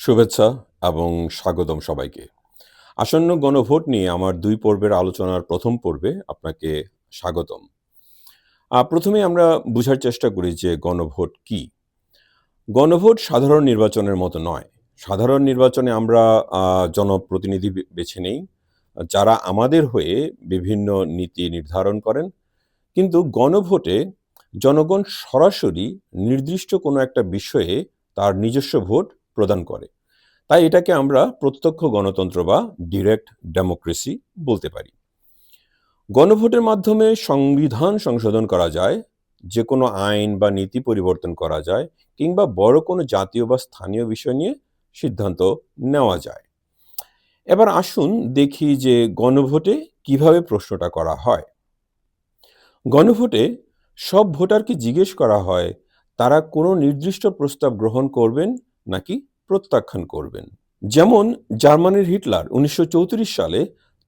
শুভেচ্ছা এবং স্বাগতম সবাইকে। আসন্ন গণভোট নিয়ে আমার দুই পর্বের আলোচনার প্রথম পর্বে আপনাকে স্বাগতম। প্রথমে আমরা বুঝার চেষ্টা করি যে গণভোট কি। গণভোট সাধারণ নির্বাচনের মতো নয়। সাধারণ নির্বাচনে আমরা জনপ্রতিনিধি বেছে নেই। যারা আমাদের হয়ে বিভিন্ন নীতি নির্ধারণ করেন। কিন্তু গণভোটে জনগণ সরাসরি নির্দিষ্ট কোনো একটা বিষয়ে তার নিজস্ব ভোট প্রদান করে। তাই এটাকে আমরা প্রত্যক্ষ গণতন্ত্র বা ডিরেক্ট ডেমোক্রেসি বলতে পারি। গণভোটের মাধ্যমে সংবিধান সংশোধন করা যায় যে কোনো আইন বা নীতি পরিবর্তন করা যায়, কিংবা বড় কোনো জাতীয় বা স্থানীয় বিষয় নিয়ে সিদ্ধান্ত নেওয়া যায়। এবার আসুন দেখি যে গণভোটে কীভাবে প্রশ্নটা করা হয়। গণভোটে সব ভোটারকে জিজ্ঞেস করা হয়, তারা কোনো নির্দিষ্ট প্রস্তাব গ্রহণ করবেন নাকি প্রত্যাখ্যান করবেন। যেমন জার্মানির হিটলার উনিশশো চৌত্রিশ সালে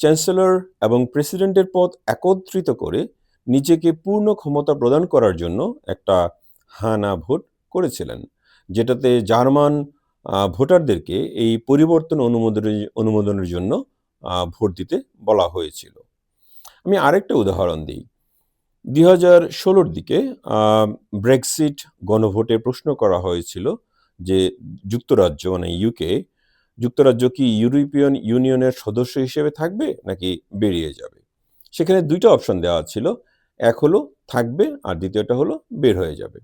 চ্যান্সেলর এবং প্রেসিডেন্টের পদ একত্রিত করে নিজেকে পূর্ণ ক্ষমতা প্রদান করার জন্য একটা হানা ভোট করেছিলেন, যেটাতে জার্মান ভোটারদেরকে এই পরিবর্তন অনুমোদনের অনুমোদনের জন্য ভোট দিতে বলা হয়েছিল। আমি আরেকটা উদাহরণ দিই। দুই হাজার ষোলোর দিকে ব্রেক্সিট গণভোটে প্রশ্ন করা হয়েছিল যে যুক্তরাজ্য মানে ইউকে যুক্তরাজ্য কি ইউরোপিয়ান ইউনিয়নের সদস্য হিসেবে থাকবে নাকি বেরিয়ে যাবে? সেখানে দুইটা অপশন দেওয়া ছিল। এক হলো থাকবে আর দ্বিতীয়টা হলো বের হয়ে যাবে।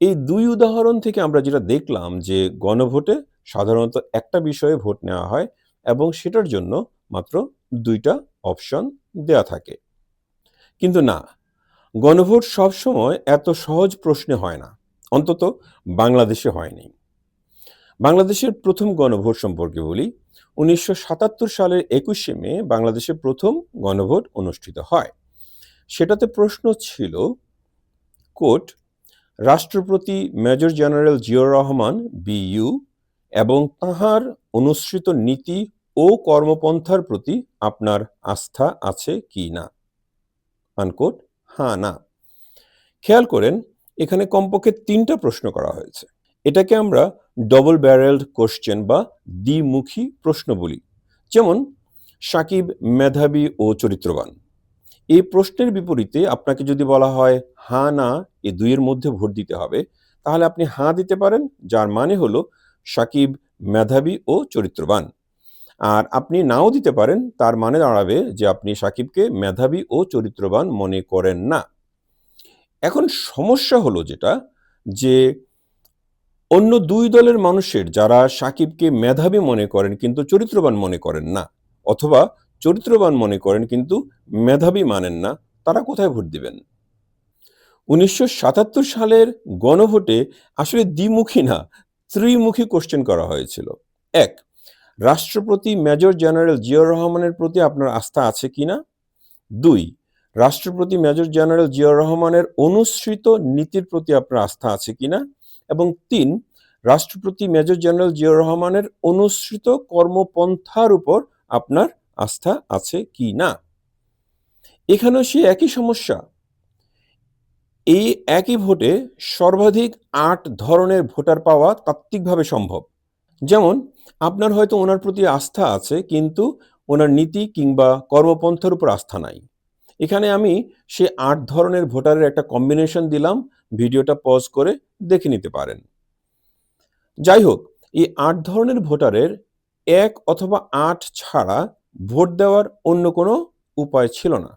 এই দুই উদাহরণ থেকে আমরা যেটা দেখলাম যে গণভোটে সাধারণত একটা বিষয়ে ভোট নেওয়া হয় এবং সেটার জন্য মাত্র দুইটা অপশন দেয়া থাকে। কিন্তু না, গণভোট সবসময় এত সহজ প্রশ্নে হয় না। অন্তত বাংলাদেশে হয়নি। বাংলাদেশের প্রথম গণভোট সম্পর্কে বলি, উনিশশো সাতাত্তর সালের একুশে মে বাংলাদেশে প্রথম গণভোট অনুষ্ঠিত হয়। সেটাতে প্রশ্ন ছিল, কোট, রাষ্ট্রপতি মেজর জেনারেল জিয়র রহমান বিইউ এবং তাহার অনুসৃত নীতি ও কর্মপন্থার প্রতি আপনার আস্থা আছে কি না? আনকোট হ্যাঁ না। খেয়াল করেন এখানে কমপক্ষে তিনটা প্রশ্ন করা হয়েছে। এটাকে আমরা ডবল ব্যারেলড কোশ্চেন বা দ্বিমুখী প্রশ্ন বলি। যেমন, সাকিব মেধাবী ও চরিত্রবান। এই প্রশ্নের বিপরীতে আপনাকে যদি বলা হয় হ্যাঁ না, এ দুইয়ের মধ্যে ভোট দিতে হবে, তাহলে আপনি হ্যাঁ দিতে পারেন, যার মানে হলো সাকিব মেধাবী ও চরিত্রবান। আর আপনি নাও দিতে পারেন, তার মানে দাঁড়াবে যে আপনি সাকিবকে মেধাবী ও চরিত্রবান মনে করেন না। এখন সমস্যা হলো যেটা, যে অন্য দুই দলের মানুষের যারা সাকিবকে মেধাবী মনে করেন কিন্তু চরিত্রবান মনে করেন না, অথবা চরিত্রবান মনে করেন কিন্তু মেধাবী মানেন না, তারা কোথায় ভোট দিবেন? উনিশশো সাতাত্তর সালের গণভোটে আসলে দ্বিমুখী না, ত্রিমুখী কোশ্চেন করা হয়েছিল। এক, রাষ্ট্রপতি মেজর জেনারেল জিয়াউর রহমানের প্রতি আপনার আস্থা আছে কিনা? দুই রাষ্ট্রপতি মেজর জেনারেল জিয়াউর রহমানের অনুসৃত নীতির প্রতি আপনার আস্থা আছে কিনা? এবং তিন, রাষ্ট্রপতি মেজর জেনারেল জিয়াউর রহমানের অনুসৃত কর্মপন্থার উপর আপনার আস্থা আছে কি না এখানেও সেই একই সমস্যা। এই একই ভোটে সর্বাধিক আট ধরনের ভোটার পাওয়া তাত্ত্বিকভাবে সম্ভব। যেমন, আপনার হয়তো ওনার প্রতি আস্থা আছে, কিন্তু ওনার নীতি কিংবা কর্মপন্থার উপর আস্থা নাই। এখানে আমি সে আট ধরনের ভোটারের একটা কম্বিনেশন দিলাম, ভিডিওটা পজ করে দেখে নিতে পারেন। যাই হোক, এই আট ধরনের ভোটারের এক অথবা আট ছাড়া ভোট দেওয়ার অন্য কোনো উপায় ছিল না।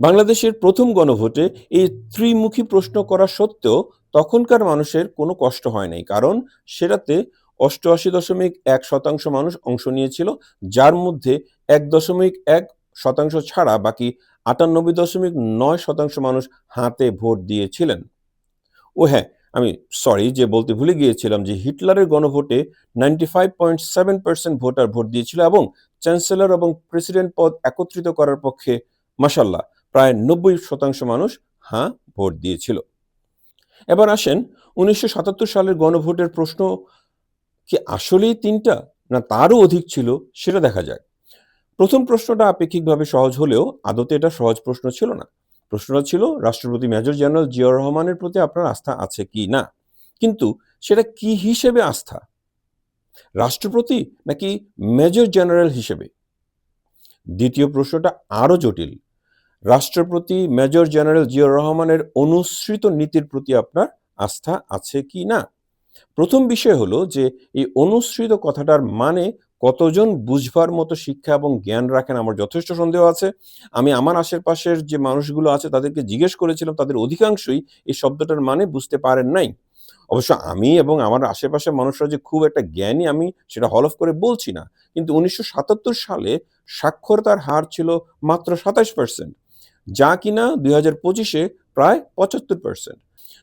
বাংলাদেশের প্রথম গণভোটে এই ত্রিমুখী প্রশ্ন করা সত্ত্বেও তখনকার মানুষের কোনো কষ্ট হয় নাই, কারণ সেটাতে অষ্টআশি দশমিক এক শতাংশ মানুষ অংশ নিয়েছিল, যার মধ্যে এক দশমিক এক শতাংশ ছাড়া বাকি আটানব্বই দশমিক নয় শতাংশ মানুষ হাতে ভোট দিয়েছিলেন। ও হ্যাঁ আমি সরি যে বলতে ভুলে গিয়েছিলাম যে হিটলারের গণভোটে ninety five point seven percent voter vote দিয়েছিল এবং চ্যান্সেলর এবং প্রেসিডেন্ট পদ একত্রিত করার পক্ষে মাসাল্লাহ প্রায় নব্বই শতাংশ মানুষ হ্যাঁ ভোট দিয়েছিল। এবার আসেন উনিশশো সাতাত্তর সালের গণভোটের প্রশ্ন, কি আসলেই তিনটা না তারও অধিক ছিল সেটা দেখা যাক। প্রথম প্রশ্নটা আপেক্ষিকভাবে সহজ হলেও আদতে এটা সহজ প্রশ্ন ছিল না। প্রশ্নটা ছিল, রাষ্ট্রপতি মেজর জেনারেল জিয়াউর রহমানের প্রতি আপনার আস্থা আছে কি না? কিন্তু সেটা কি হিসেবে আস্থা? রাষ্ট্রপতি নাকি মেজর জেনারেল হিসেবে? দ্বিতীয় প্রশ্নটা আরও জটিল, রাষ্ট্রপতি মেজর জেনারেল জিয়াউর রহমানের অনুসৃত নীতির প্রতি আপনার আস্থা আছে কি না? প্রথম বিষয় হলো যে এই অনুসৃত কথাটার মানে কতজন বুঝবার মতো শিক্ষা এবং জ্ঞান রাখেন আমার যথেষ্ট সন্দেহ আছে। আমি আমার আশেপাশের যে মানুষগুলো আছে তাদেরকে জিজ্ঞেস করেছিলাম, তাদের অধিকাংশই এই শব্দটার মানে বুঝতে পারেন নাই। অবশ্য আমি এবং আমার আশেপাশের মানুষরা যে খুব একটা জ্ঞানী, আমি সেটা হলফ করে বলছি না। কিন্তু উনিশশো সাতাত্তর সালে সাক্ষরতার হার ছিল মাত্র সাতাশ পার্সেন্ট, যা কিনা দুই হাজার পঁচিশে প্রায় পঁচাত্তর পার্সেন্ট।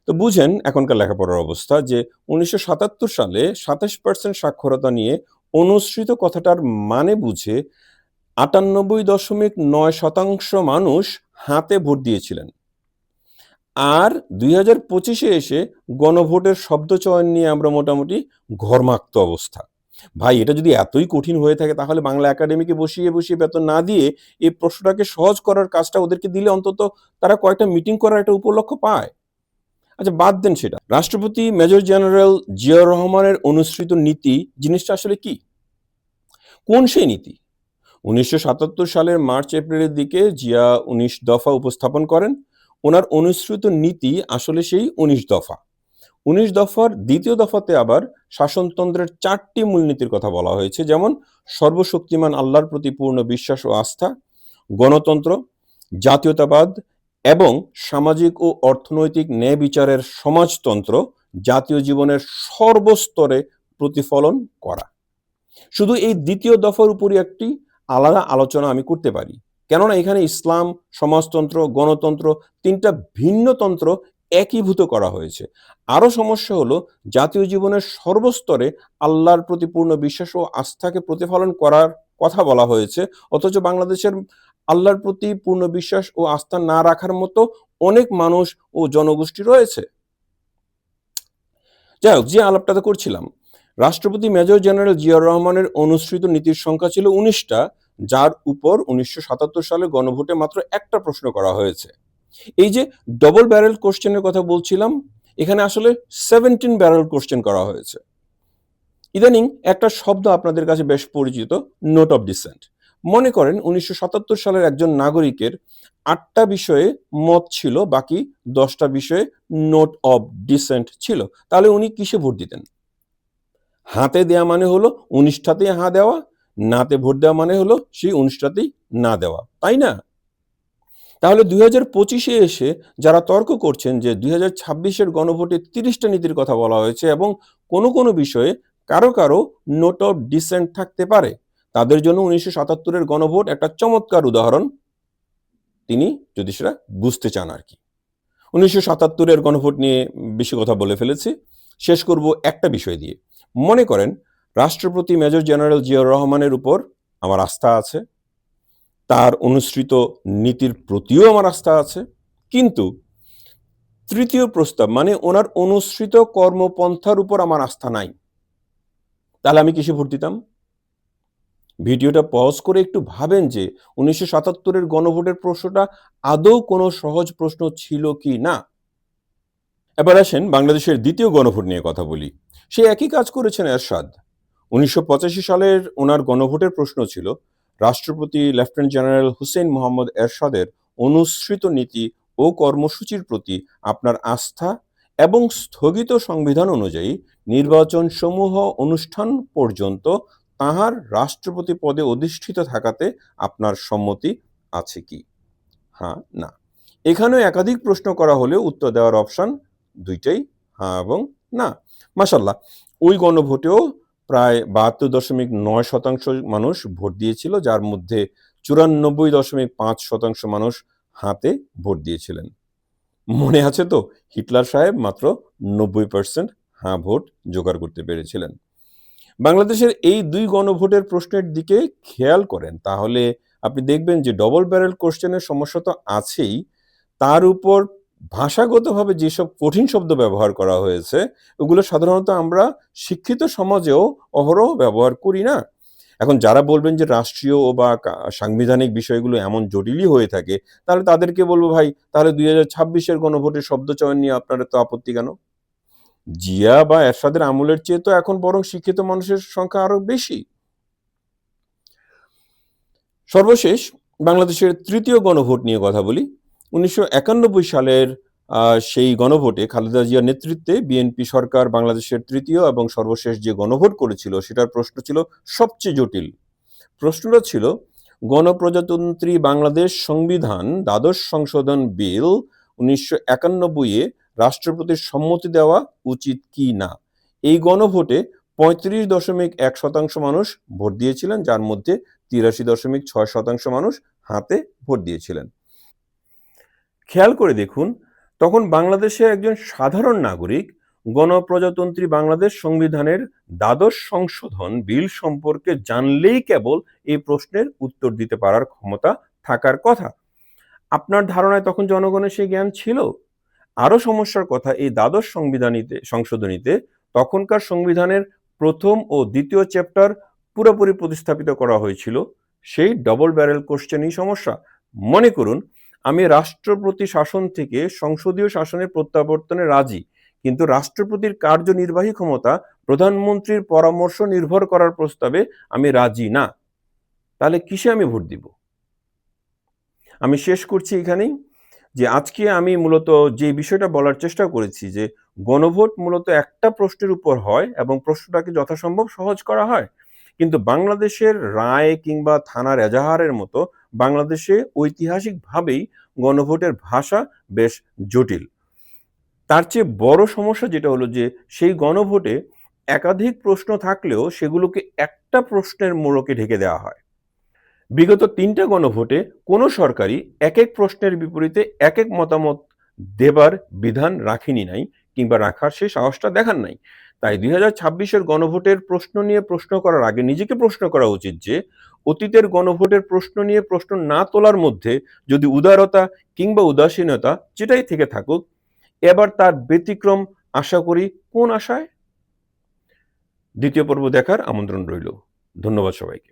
তো বুঝেন এখনকার লেখাপড়ার অবস্থা যে উনিশশো সাতাত্তর সালে সাতাশ পার্সেন্ট সাক্ষরতা নিয়ে অনুসৃত কথাটার মানে বুঝে আটানব্বই দশমিক নয় শতাংশ মানুষ হাতে ভোট দিয়েছিলেন। আর দুই হাজার পঁচিশে এসে গণভোটের শব্দ চয়ন নিয়ে আমরা মোটামুটি ঘরমাক্ত অবস্থা। ভাই, এটা যদি এতই কঠিন হয়ে থাকে, তাহলে বাংলা একাডেমিকে বসিয়ে বসিয়ে বেতন না দিয়ে এই প্রশ্নটাকে সহজ করার কাজটা ওদেরকে দিলে অন্তত তারা কয়েকটা মিটিং করার একটা উপলক্ষ পায়। আচ্ছা বাদ দেন সেটা। রাষ্ট্রপতি, মেজর জেনারেল জিয়াউর রহমানের অনুসৃত নীতি জিনিসটা আসলে কি? কোন সেই নীতি? উনিশশো সাতাত্তর সালের মার্চ, এপ্রিলের দিকে জিয়া উনিশ দফা উপস্থাপন করেন। ওনার অনুসৃত নীতি আসলে সেই উনিশ দফা। উনিশ দফার দ্বিতীয় দফাতে আবার শাসনতন্ত্রের চারটি মূলনীতির কথা বলা হয়েছে, যেমন সর্বশক্তিমান আল্লাহর প্রতি পূর্ণ বিশ্বাস ও আস্থা, গণতন্ত্র, জাতীয়তাবাদ এবং সামাজিক ও অর্থনৈতিক ন্যায় বিচারের সমাজতন্ত্র জাতীয় জীবনের সর্বস্তরে প্রতিফলন করা। শুধু এই দ্বিতীয় দফার উপরই একটি আলাদা আলোচনা আমি করতে পারি। কেননা এখানে ইসলাম, সমাজতন্ত্র, গণতন্ত্র তিনটা ভিন্ন তন্ত্র একীভূত করা হয়েছে। আরও সমস্যা হলো, জাতীয় জীবনের সর্বস্তরে আল্লাহর প্রতি পূর্ণ বিশ্বাস ও আস্থাকে প্রতিফলন করার কথা বলা হয়েছে, অথচ বাংলাদেশের আল্লাহর প্রতি পূর্ণ বিশ্বাস ও আস্থা না রাখার মতো অনেক মানুষ ও জনগোষ্ঠী রয়েছে। যাই হোক, যে আলাপটাতে করছিলাম, রাষ্ট্রপতি মেজর জেনারেল জিয়াউর রহমানের অনুসৃত নীতির সংখ্যা ছিল উনিশটা, যার উপর উনিশশো সাতাত্তর সালে গণভোটে মাত্র একটা প্রশ্ন করা হয়েছে। এই যে ডবল ব্যারেল কোশ্চেনের কথা বলছিলাম, এখানে আসলে সেভেন্টিন ব্যারেল কোশ্চেন করা হয়েছে। ইদানিং একটা শব্দ আপনাদের কাছে বেশ পরিচিত নোট অফ ডিসেন্ট মনে করেন উনিশশো সাতাত্তর সালের একজন নাগরিকের আটটা বিষয়ে মত ছিল, বাকি দশটা বিষয়ে নোট অব ডিসেন্ট ছিল। তাহলে উনি কিসে ভোট দিতেন? হাতে দেওয়া মানে হলো উনিশটাতেই হা দেওয়া, নাতে ভোট দেওয়া মানে হলো সেই উনিশটাতেই না দেওয়া, তাই না? তাহলে দুই হাজার পঁচিশে এসে যারা তর্ক করছেন যে দুই হাজার ছাব্বিশের গণভোটে তিরিশটা নীতির কথা বলা হয়েছে এবং কোনো কোনো বিষয়ে কারও কারও নোট অফ ডিসেন্ট থাকতে পারে তাদের জন্য উনিশশো সাতাত্তরের গণভোট একটা চমৎকার উদাহরণ। তিনি যদি সেটা বুঝতে চান আর কি। উনিশশো সাতাত্তরের গণভোট নিয়ে বেশি কথা বলে ফেলেছি। শেষ করব একটা বিষয় দিয়ে। মনে করেন, রাষ্ট্রপতি মেজর জেনারেল জিয়াউর রহমানের উপর আমার আস্থা আছে। তার অনুসৃত নীতির প্রতিও আমার আস্থা আছে। কিন্তু তৃতীয় প্রস্তাব মানে ওনার অনুসৃত কর্মপন্থার উপর আমার আস্থা নাই। তাহলে আমি কিসে ভোট দিতাম? ভিডিওটা পজ করে একটু ভাবেন যে উনিশশো সাতাত্তরের গণভোটের প্রশ্নটা আদৌ কোনো সহজ প্রশ্ন ছিল কি না? এবার আসেন বাংলাদেশের দ্বিতীয় গণভোট নিয়ে কথা বলি। সে একই কাজ করেছেন এরশাদ। উনিশশো পঁচাশি সালের ওনার গণভোটের প্রশ্ন ছিল, রাষ্ট্রপতি লেফটেন্যান্ট জেনারেল হুসেন মোহাম্মদ এরশাদের অনুসৃত নীতি ও কর্মসূচির প্রতি আপনার আস্থা এবং স্থগিত সংবিধান অনুযায়ী নির্বাচন সমূহ অনুষ্ঠান পর্যন্ত তাহার রাষ্ট্রপতি পদে অধিষ্ঠিত থাকাতে আপনার সম্মতি আছে কি? হ্যাঁ না। এখানেও একাধিক প্রশ্ন করা হলেও উত্তর দেওয়ার অপশন দুইটাই হ্যাঁ এবং না। মাসাল্লাহ ওই গণভোটেও প্রায় বাহাত্তর দশমিক নয় শতাংশ মানুষ ভোট দিয়েছিল, যার মধ্যে চুরানব্বই দশমিক পাঁচ শতাংশ মানুষ হাতে ভোট দিয়েছিলেন। মনে আছে তো, হিটলার সাহেব মাত্র নব্বই পার্সেন্ট হাঁ ভোট জোগাড় করতে পেরেছিলেন। বাংলাদেশের এই দুই গণভোটের প্রশ্নের দিকে খেয়াল করেন, তাহলে আপনি দেখবেন যে ডবল ব্যারেল কোশ্চেনের সমস্যা তো আছেই। তার উপর ভাষাগতভাবে যেসব কঠিন শব্দ ব্যবহার করা হয়েছে, ওগুলো সাধারণত আমরা শিক্ষিত সমাজেও অহরহ ব্যবহার করি না। এখন যারা বলবেন যে রাষ্ট্রীয় বা সাংবিধানিক বিষয়গুলো এমন জটিলই হয়ে থাকে, তাহলে তাদেরকে বলব ভাই, তাহলে দুই হাজার ছাব্বিশের গণভোটের শব্দ চয়ন নিয়ে আপনার তো আপত্তি কেন? জিয়া বা এরশাদের আমলের চেয়ে তো এখন বরং শিক্ষিত মানুষের সংখ্যা আরও বেশি। সর্বশেষ, বাংলাদেশের তৃতীয় গণভোট নিয়ে কথা বলি। উনিশশো একানব্বই সালের সেই গণভোটে খালেদা জিয়ার নেতৃত্বে বিএনপি সরকার বাংলাদেশের তৃতীয় এবং সর্বশেষ যে গণভোট করেছিল, সেটার প্রশ্ন ছিল সবচেয়ে জটিল। প্রশ্নটা ছিল, গণপ্রজাতন্ত্রী বাংলাদেশ সংবিধান দ্বাদশ সংশোধন বিল উনিশশো একানব্বইয়ে রাষ্ট্রপতির সম্মতি দেওয়া উচিত কি না? এই গণভোটে পঁয়ত্রিশ দশমিক এক শতাংশ মানুষ ভোট দিয়েছিলেন, যার মধ্যে তিরাশি দশমিক ছয় শতাংশ মানুষ হাতে ভোট দিয়েছিলেন। খেয়াল করে দেখুন, তখন বাংলাদেশে একজন সাধারণ নাগরিক, গণপ্রজাতন্ত্রী বাংলাদেশ সংবিধানের দ্বাদশ সংশোধন বিল সম্পর্কে জানলেই কেবল এই প্রশ্নের উত্তর দিতে পারার ক্ষমতা থাকার কথা। আপনার ধারণায় তখন জনগণের সেই জ্ঞান ছিল? আরও সমস্যার কথা এই দ্বাদশ সংবিধানীতে, সংশোধনীতে তখনকার সংবিধানের প্রথম ও দ্বিতীয় চ্যাপ্টার পুরোপুরি প্রতিস্থাপিত করা হয়েছিল। সেই ডবল ব্যারেল কোশ্চেনই সমস্যা। মনে করুন, আমি রাষ্ট্রপতি শাসন থেকে সংসদীয় শাসনের প্রত্যাবর্তনে রাজি, কিন্তু রাষ্ট্রপতির কার্যনির্বাহী ক্ষমতা প্রধানমন্ত্রীর পরামর্শ নির্ভর করার প্রস্তাবে আমি রাজি না। তাহলে কিসে আমি ভোট দিব? আমি শেষ করছি এখানেই। যে আজকে আমি মূলত যে বিষয়টা বলার চেষ্টা করেছি যে গণভোট মূলত একটা প্রশ্নের উপর হয় এবং প্রশ্নটাকে যথাসম্ভব সহজ করা হয়। কিন্তু বাংলাদেশের রায় কিংবা থানার এজাহারের মতো বাংলাদেশে ঐতিহাসিকভাবেই গণভোটের ভাষা বেশ জটিল। তার চেয়ে বড় সমস্যা যেটা হলো যে সেই গণভোটে একাধিক প্রশ্ন থাকলেও সেগুলোকে একটা প্রশ্নের মোড়কে ঢেকে দেওয়া হয়। বিগত তিনটা গণভোটে কোনো সরকারই এক এক প্রশ্নের বিপরীতে এক এক মতামত দেবার বিধান রাখেনি নাই কিংবা রাখার সে সাহসটা দেখান নাই। তাই দুই হাজার ছাব্বিশের গণভোটের প্রশ্ন নিয়ে প্রশ্ন করার আগে নিজেকে প্রশ্ন করা উচিত যে, অতীতের গণভোটের প্রশ্ন নিয়ে প্রশ্ন না তোলার মধ্যে যদি উদারতা কিংবা উদাসীনতা যেটাই থেকে থাকুক, এবার তার ব্যতিক্রম আশা করি কোন আশায়? দ্বিতীয় পর্ব দেখার আমন্ত্রণ রইল। ধন্যবাদ সবাইকে।